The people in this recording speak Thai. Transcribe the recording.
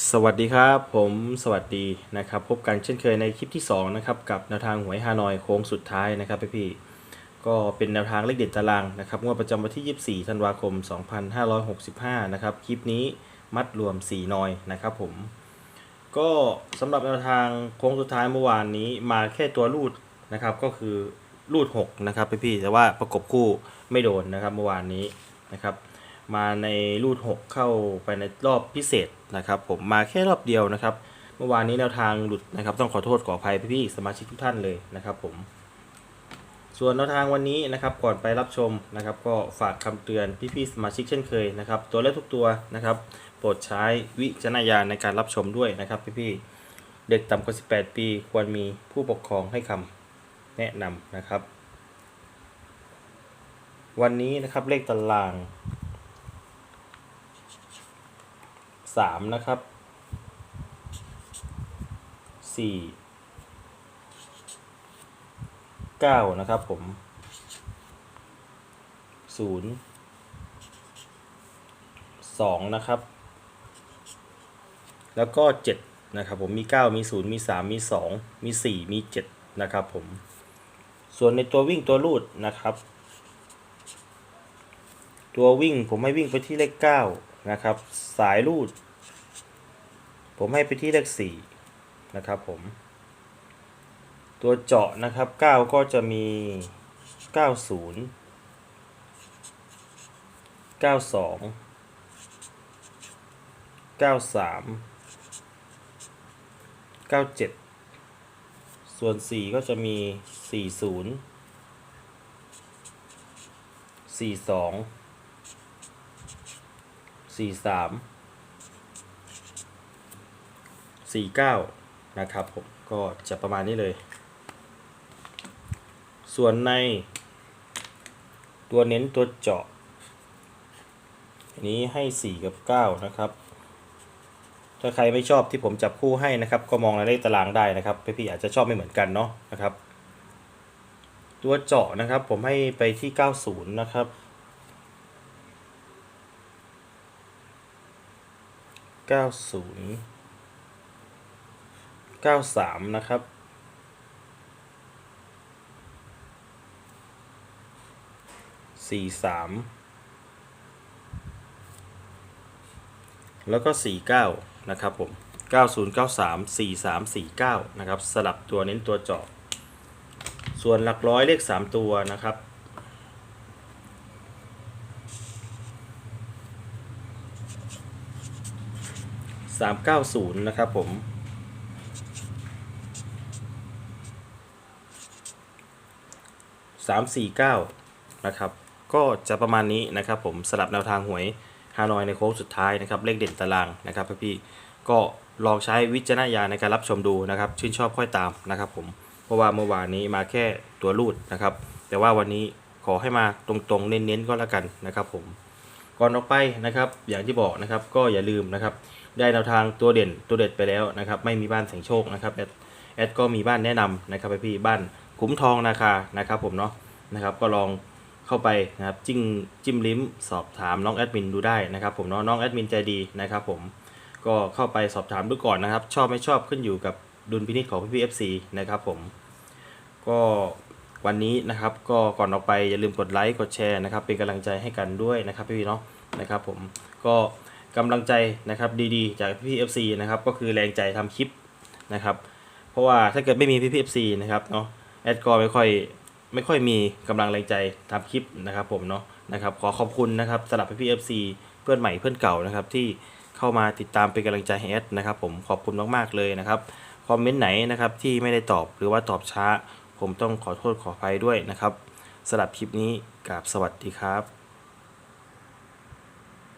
สวัสดีครับ ผมสวัสดีนะครับ พบกันเช่นเคยในคลิปที่ 2 นะครับ กับแนวทางหวยฮานอยโค้งสุดท้ายนะครับพี่ๆก็เป็นแนวทางเลขเด็ดตารางนะครับงวดประจำวันที่ 24 ธันวาคม 2565 นะครับ คลิปนี้มัดรวม 4 นอยนะครับผม ก็สำหรับแนวทางโค้งสุดท้ายเมื่อวานนี้มาแค่ตัวรูดนะครับ ก็คือรูด 6 นะครับพี่ๆแต่ว่าประกบคู่ไม่โดนนะครับเมื่อวานนี้นะครับ มาในรูด 6 เข้าไปในรอบพิเศษ นะครับผมมาแค่รอบเดียวนะครับ เมื่อวานนี้แนวทางหลุดนะครับ ต้องขอโทษขออภัยพี่ๆสมาชิกทุกท่านเลยนะครับผม ส่วนแนวทางวันนี้นะครับก่อนไปรับชมนะครับ ก็ฝากคำเตือนพี่ๆสมาชิกเช่นเคยนะครับ ตัวเลขทุกตัวนะครับ โปรดใช้วิจารณญาณในการรับชมด้วยนะครับพี่ๆเด็กต่ำกว่า 18 ปีควรมีผู้ปกครองให้คำแนะนำนะครับวันนี้นะครับเลขตาราง สามนะครับสี่เก้านะครับผมศูนย์สองนะครับ แล้วก็เจ็ดนะครับผมมีเก้ามีศูนย์มีสามมีสองมีสี่มีเจ็ดนะครับผม ส่วนในตัววิ่งตัวรูดนะครับ ตัววิ่งผมให้วิ่งไปที่เลขเก้านะครับ สายรูด ผมให้ไปที่เลขสี่นะครับผม ตัวเจาะนะครับเก้าก็จะมีเก้าศูนย์เก้าสองเก้าสามเก้าเจ็ดส่วนสี่ก็จะมีสี่ศูนย์ สี่สามสี่เก้านะครับผมก็จะประมาณนี้เลย ส่วนในตัวเน้นตัวเจาะอันนี้ให้สี่กับเก้านะครับ ถ้าใครไม่ชอบที่ผมจับคู่ให้นะครับ ก็มองในเลขตารางได้นะครับพี่ๆอาจจะชอบไม่เหมือนกันเนาะนะครับ ตัวเจาะนะครับผมให้ไปที่ 90 นะครับ เก้าศูนย์เก้าสามนะครับสี่สามแล้วก็สี่เก้านะครับผมเก้าศูนย์เก้าสามสี่สามสี่เก้านะครับ สลับตัวเน้นตัวจาะส่วนหลักร้อยเลขสามตัวนะครับ สามเก้าศูนย์นะครับผมสามสี่เก้านะครับ ก็จะประมาณนี้นะครับผมสลับแนวทางหวยฮานอยในโค้งสุดท้ายนะครับ เลขเด่นตารางนะครับพี่ก็ลองใช้วิจารณญาณในการรับชมดูนะครับ ชื่นชอบค่อยตามนะครับผม เพราะว่าเมื่อวานนี้มาแค่ตัวรูดนะครับ แต่ว่าวันนี้ขอให้มาตรงๆ เน้นๆก็แล้วกันนะครับผม ก่อนออกไปนะครับ อย่างที่บอกนะครับ ก็อย่าลืมนะครับ ได้แนวทางตัวเด่นตัวเด็ดไปแล้วนะครับ ไม่มีบ้านแสงโชคนะครับแอดแอดก็มีบ้านแนะนำนะครับพี่บ้านคุ้มทองนาคานะครับ ผมเนาะนะครับ ก็ลองเข้าไปนะครับจิ้งจิ้มลิ้มสอบถามน้องแอดมินดูได้นะครับผมเนาะน้องแอดมินใจดีนะครับผมก็เข้าไปสอบถามดูก่อนนะครับ ชอบไม่ชอบขึ้นอยู่กับดุลพินิจของพี่พีเอฟซีนะครับผมก็ วันนี้นะครับก็ก่อนออกไปอย่าลืมกดไลค์กดแชร์นะครับ เป็นกำลังใจให้กันด้วยนะครับพี่ๆเนาะนะครับผมก็กำลังใจนะครับดีๆ จากพี่ๆ FC นะครับก็คือแรงใจทำคลิปนะครับ เพราะว่าถ้าเกิดไม่มีพี่ๆ FC นะครับเนาะแอดก็ไม่ค่อยไม่ค่อยมีกำลังแรงใจทำคลิปนะครับผมเนาะนะครับขอขอบคุณนะครับสำหรับพี่ๆ FC เพื่อนใหม่เพื่อนเก่านะครับที่เข้ามาติดตามเป็นกำลังใจให้แอดนะครับผมขอบคุณมากๆเลยนะครับคอมเมนต์ไหนนะครับที่ไม่ได้ตอบหรือว่าตอบช้า ผมต้องขอโทษขออภัยด้วยนะครับสำหรับคลิปนี้กับสวัสดีครับ